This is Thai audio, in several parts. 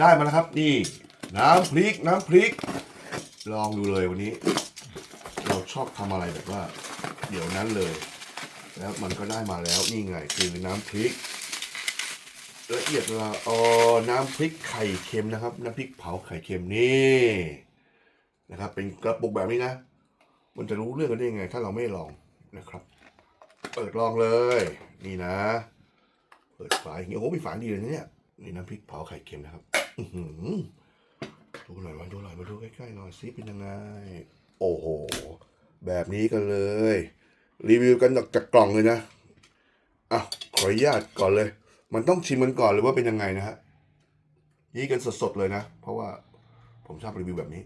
ได้มาแล้วครับ นี่ น้ำพริกน้ำพริก ลองดูเลยวันนี้ เราชอบทำอะไรแบบว่า เดี๋ยวนั้นเลย แล้วมันก็ได้มาแล้วนี่ไงคือน้ำพริกละเอียดละออน้ำพริกไข่เค็มนะครับ น้ำพริกเผาไข่เค็มนี่นะครับ เป็นกระปุกแบบนี้นะ มันจะรู้เรื่องกันได้ยังไง ถ้าเราไม่ลองนะครับ เปิดลองเลย นี่นะ เปิดฝาอย่างเงี้ยโอ้โหมีฝาดีเลยนะเนี่ย นี่น้ำพริกเผาไข่เค็มนะครับดูหน่อยมาดูหน่อยมาดูใกล้ๆหน่อยซิเป็นยังไง โอ้โห แบบนี้กันเลย รีวิวกันจากกล่องเลยนะอะขออนุญาตก่อนเลย มันต้องชิมกันก่อนเลยว่าเป็นยังไงนะฮะนี่กันสดๆเลยนะ เพราะว่าผมชอบรีวิวแบบนี้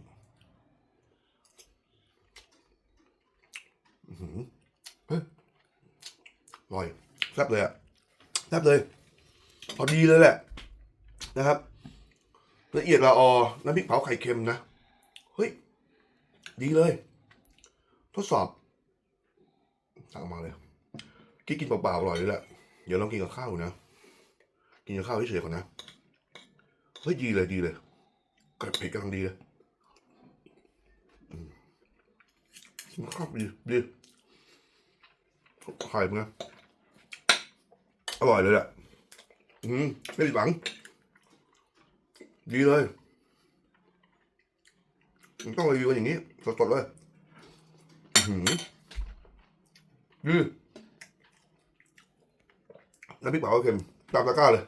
อือหือเฮ้ยอร่อยแซ่บเลยอะแซ่บเลยพอดีเลยแหละ นะครับละเอียดละออน้ำพริกเผาไข่เค็มนะ เฮ้ย ดีเลย ทดสอบสั่งมาเลยกินกินเปล่าๆอร่อยเลยแหละเดี๋ยวลองกินกับข้าวนะ กินกับข้าวเฉยๆก่อนนะ เฮ้ย ดีเลยดีเลยกระเผ็ดกำลังดีเลยอืมข้าวดีดีไข่เป็นไงอร่อยเลยแหละอืมไม่ผิดหวัง ดีเลยต้องรีวิวกันอย่างนี้ สดๆเลยอื้อหือดีน้ำพริกเผาเค็มตามตะกร้าเลย